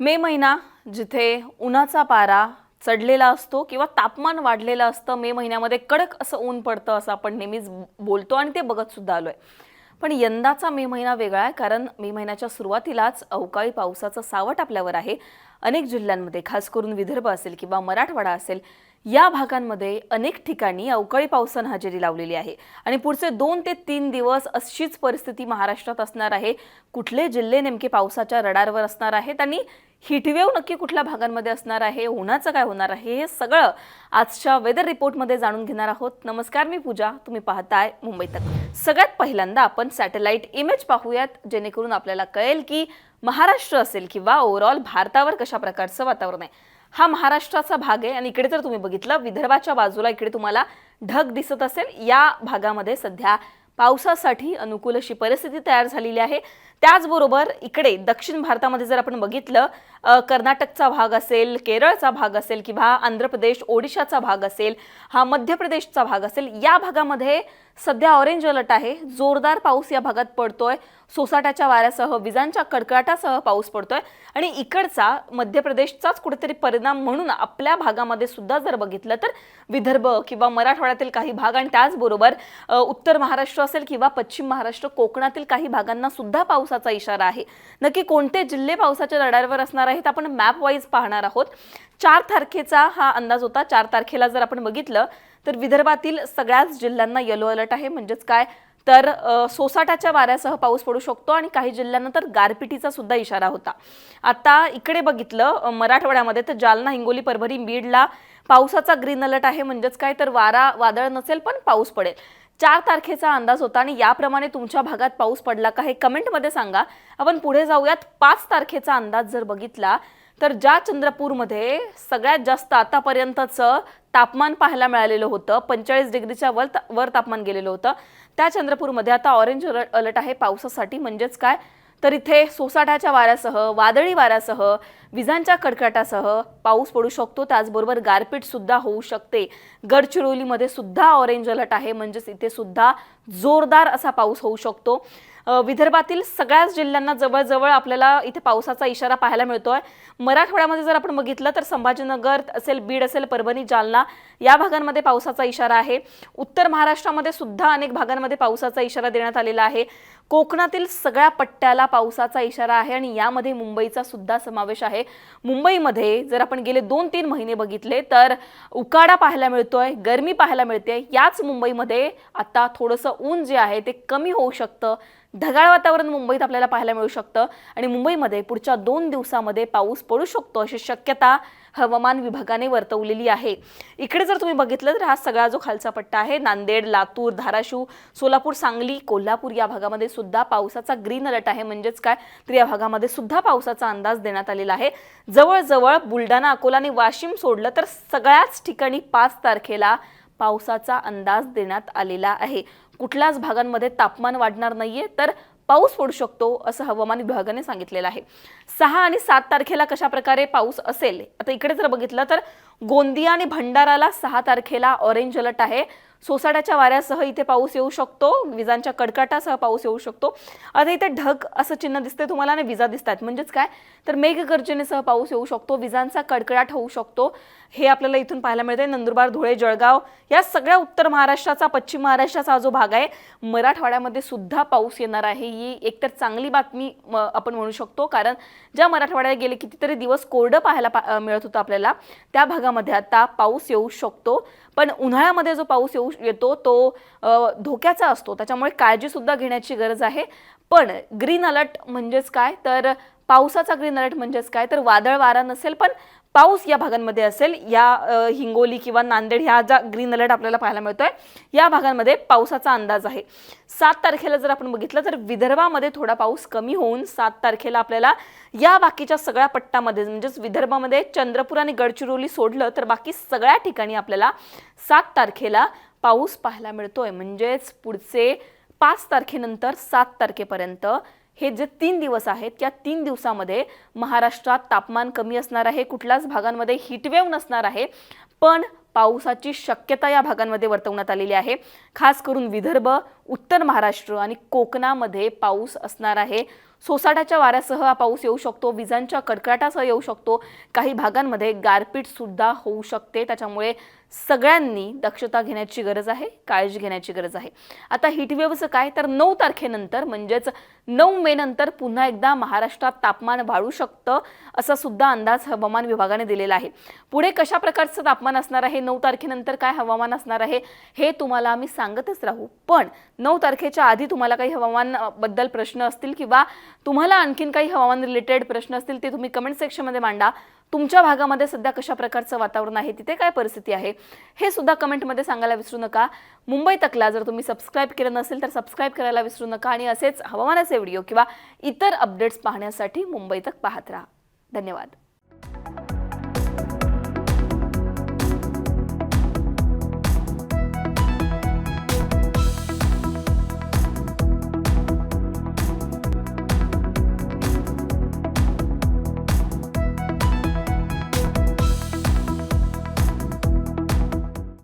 मे महिना जिथे उन्हाचा पारा चढलेला असतो किंवा तापमान वाढलेलं असतं मे महिन्यामध्ये कडक असं ऊन पडतं असं आपण नेहमीच बोलतो आणि ते बघत सुद्धा आलोय. पण यंदाचा मे महिना वेगळा आहे कारण मे महिन्याच्या सुरुवातीलाच अवकाळी पावसाचं सावट आपल्यावर आहे. अनेक जिल्ह्यांमध्ये खास करून विदर्भ असेल किंवा मराठवाडा असेल या भागांमध्ये अनेक ठिकाणी अवकाळी पावसानं हजेरी लावलेली आहे. आणि पुढचे दोन ते तीन दिवस अशीच परिस्थिती महाराष्ट्रात असणार आहे. कुठले जिल्हे नेमके पावसाच्या रडारवर असणार आहेत आणि हिटवेव नक्की कुठल्या भागांमध्ये असणार आहे? उन्हाचं काय होणार आहे? हे सगळं आजच्या वेदर रिपोर्टमध्ये जाणून घेणार आहोत. नमस्कार मी पूजा. तुम्ही पाहताय मुंबई तक. सगळ्यात पहिल्यांदा आपण सॅटेलाइट इमेज पाहूयात जेणेकरून आपल्याला कळेल की महाराष्ट्र असेल किंवा ओव्हरऑल भारतावर कशा प्रकारचं वातावरण आहे. हा महाराष्ट्राचा भाग आहे आणि इकडे जर तुम्ही बघितलं विदर्भाच्या बाजूला इकडे तुम्हाला ढग दिसत असेल. या भागामध्ये सध्या पावसासाठी अनुकूल अशी परिस्थिती तयार झालेली आहे. त्याचबरोबर इकडे दक्षिण भारतामध्ये जर आपण बघितलं कर्नाटकचा भाग असेल केरळचा भाग असेल किंवा आंध्र प्रदेश ओडिशाचा भाग असेल हा मध्य प्रदेशचा भाग असेल या भागामध्ये सध्या ऑरेंज अलर्ट आहे. जोरदार पाऊस या भागात पडतोय. सोसाट्याच्या वाऱ्यासह विजांच्या कडकडाटासह पाऊस पडतोय. आणि इकडचा मध्य प्रदेशचाच कुठेतरी परिणाम म्हणून आपल्या भागामध्ये सुद्धा जर बघितलं तर विदर्भ किंवा मराठवाड्यातील काही भाग आणि त्याचबरोबर उत्तर महाराष्ट्र असेल किंवा पश्चिम महाराष्ट्र कोकणातील काही भागांना सुद्धा पावसाचा इशारा आहे. नक्की कोणते जिल्हे पावसाच्या रडारवर असणार आहेत. आपण मॅप वाईज पाहणार आहोत. चार तारखेचा हा अंदाज होता. चार तारखेला जर आपण बघितलं तर विदर्भातील सगळ्याच जिल्ह्यांना येलो अलर्ट आहे. म्हणजेच काय? तर सोसाटाच्या सोसाट्याच्या वाऱ्यासह पाऊस पडू शकतो आणि काही जिल्ह्यांना तर गारपिटीचा सुद्धा इशारा होता. आता इकडे बघितलं मराठवाड्यामध्ये तर जालना हिंगोली परभणी बीडला पावसाचा ग्रीन अलर्ट आहे. म्हणजेच काय? तर वारा वादळ नसेल पण पाऊस पडेल. चार तारखेचा अंदाज होता आणि याप्रमाणे तुमच्या भागात पाऊस पडला का हे कमेंटमध्ये सांगा. आपण पुढे जाऊयात. पाच तारखेचा अंदाज जर बघितला तर ज्या चंद्रपूरमध्ये सगळ्यात जास्त आतापर्यंतचं तापमान पाहायला मिळालेलं होतं पंचेचाळीस डिग्रीच्या वर वर तापमान गेलेलं होतं त्या चंद्रपूरमध्ये आता ऑरेंज अलर्ट अलर्ट आहे पावसासाठी. म्हणजेच काय? तर इथे सोसाट्याच्या वाऱ्यासह वादळी वाऱ्यासह विजांच्या कडकडाटासह पाऊस पडू शकतो. त्याचबरोबर गारपीट सुद्धा होऊ शकते. गडचिरोलीमध्ये सुद्धा ऑरेंज अलर्ट आहे. म्हणजेच इथे सुद्धा जोरदार असा पाऊस होऊ शकतो. विदर्भातील सगळ्याच जिल्ह्यांना जवळजवळ आपल्याला इथे पावसाचा इशारा पाहायला मिळतोय. मराठवाड्यामध्ये जर आपण बघितलं तर संभाजीनगर असेल बीड असेल परभणी जालना या भागांमध्ये पावसाचा इशारा आहे. उत्तर महाराष्ट्रामध्ये सुद्धा अनेक भागांमध्ये पावसाचा इशारा देण्यात आलेला आहे. कोकणातील सगळ्या पट्ट्याला पावसाचा इशारा आहे आणि यामध्ये मुंबईचा सुद्धा समावेश आहे. मुंबईमध्ये जर आपण गेले दोन तीन महिने बघितले तर उकाडा पाहायला मिळतोय गरमी पाहायला मिळते. याच मुंबईमध्ये आता थोडंसं ऊन जे आहे ते कमी होऊ शकतं. ढगाळ वातावरण मुंबईत आपल्याला पाहायला मिळू शकतं. आणि मुंबईमध्ये पुढच्या दोन दिवसामध्ये पाऊस पडू शकतो अशी शक्यता हवामान विभागाने वर्तवलेली आहे. इकडे जर तुम्ही बघितलं तर हा सगळा जो खालचा पट्टा आहे नांदेड लातूर धाराशिव सोलापूर सांगली कोल्हापूर या भागामध्ये सुद्धा पावसाचा ग्रीन अलर्ट आहे. म्हणजेच काय? तर या भागामध्ये सुद्धा पावसाचा अंदाज देण्यात आलेला आहे. जवळजवळ बुलढाणा अकोला आणि वाशिम सोडलं तर सगळ्याच ठिकाणी पाच तारखेला पावसाचा अंदाज देण्यात आलेला आहे. कुठल्याच भागांमध्ये तापमान वाढणार नाहीये तर पाऊस पडू शकतो असं हवामान विभागाने सांगितलेलं आहे. सहा आणि सात तारखेला कशा प्रकारे पाऊस असेल आता इकडे जर बघितलं तर गोंदिया आणि भंडाराला सहा तारखेला ऑरेंज अलर्ट आहे. सोसाट्याच्या वाऱ्यासह इथे पाऊस येऊ शकतो विजांच्या कडकटासह पाऊस येऊ शकतो. आता इथे ढग असं चिन्ह दिसते तुम्हाला आणि विजा दिसतात म्हणजेच काय? तर मेघगर्जनेसह पाऊस येऊ शकतो विजांचा कडकडाट होऊ शकतो. हे आपल्याला इथून पाहायला मिळते नंदुरबार धुळे जळगाव या सगळ्या उत्तर महाराष्ट्राचा पश्चिम महाराष्ट्राचा हा जो भाग आहे मराठवाड्यामध्ये सुद्धा पाऊस येणार आहे. ही एकतर चांगली बातमी म, आपण म्हणू शकतो. कारण ज्या मराठवाड्यात गेले कितीतरी दिवस कोरडं पाहायला पा मिळत होतं आपल्याला त्या भागात भागामध्ये आता पाऊस येऊ शकतो पण उन्हाळ्यामध्ये जो पाऊस येऊ येतो तो धोक्याचा असतो. त्याच्यामुळे काळजी सुद्धा घेण्याची गरज आहे. पण ग्रीन अलर्ट म्हणजेच काय? तर पावसाचा ग्रीन अलर्ट म्हणजेच काय? तर वादळ वारा नसेल पण पाऊस या भागांमध्ये असेल या हिंगोली किंवा नांदेड ह्या ज्या ग्रीन अलर्ट आपल्याला पाहायला मिळतोय या भागांमध्ये पावसाचा अंदाज आहे. सात तारखेला जर आपण बघितलं तर विदर्भामध्ये थोडा पाऊस कमी होऊन सात तारखेला आपल्याला या बाकीच्या सगळ्या पट्टामध्ये म्हणजेच विदर्भामध्ये चंद्रपूर आणि गडचिरोली सोडलं तर बाकी सगळ्या ठिकाणी आपल्याला सात तारखेला पाऊस पाहायला मिळतोय. म्हणजेच पुढचे पाच तारखेनंतर सात तारखेपर्यंत हे जे तीन दिवस आहेत या तीन दिवसामध्ये महाराष्ट्रात तापमान कमी असणार आहे कुठल्याच भागांमध्ये हिटवेव नसणार आहे पण पावसाची शक्यता या भागांमध्ये वर्तवण्यात आलेली आहे. खास करून विदर्भ उत्तर महाराष्ट्र आणि कोकणामध्ये पाऊस असणार आहे. सोसाट्याच्या वाऱ्यासह हा पाऊस येऊ शकतो विजांच्या कडकडाटासह येऊ शकतो. काही भागांमध्ये गारपीटसुद्धा होऊ शकते. त्याच्यामुळे सगळ्यांनी दक्षता घेण्याची गरज आहे काळजी घेण्याची गरज आहे. आता हिटवेव्हचं काय? तर नऊ तारखेनंतर म्हणजेच नऊ मे नंतर पुन्हा एकदा महाराष्ट्रात तापमान वाढू शकतं असा सुद्धा अंदाज हवामान विभागाने दिलेला आहे. पुढे कशा प्रकारचं तापमान असणार आहे? नऊ तारखेनंतर काय हवामान असणार आहे? हे तुम्हाला आम्ही सांगतच राहू. पण नऊ तारखेच्या आधी तुम्हाला काही हवामानबद्दल प्रश्न असतील किंवा तुम्हाला आणखीन काही हवामान रिलेटेड प्रश्न असतील ते तुम्ही कमेंट सेक्शनमध्ये मांडा. तुमच्या भागामध्ये सध्या कशा प्रकारचं वातावरण आहे तिथे काय परिस्थिती आहे हे सुद्धा कमेंटमध्ये सांगायला विसरू नका. मुंबई तकला जर तुम्ही सबस्क्राईब केलं नसेल तर सबस्क्राईब करायला विसरू नका आणि असेच हवामानाचे व्हिडिओ किंवा इतर अपडेट्स पाहण्यासाठी मुंबई तक पाहत राहा. धन्यवाद.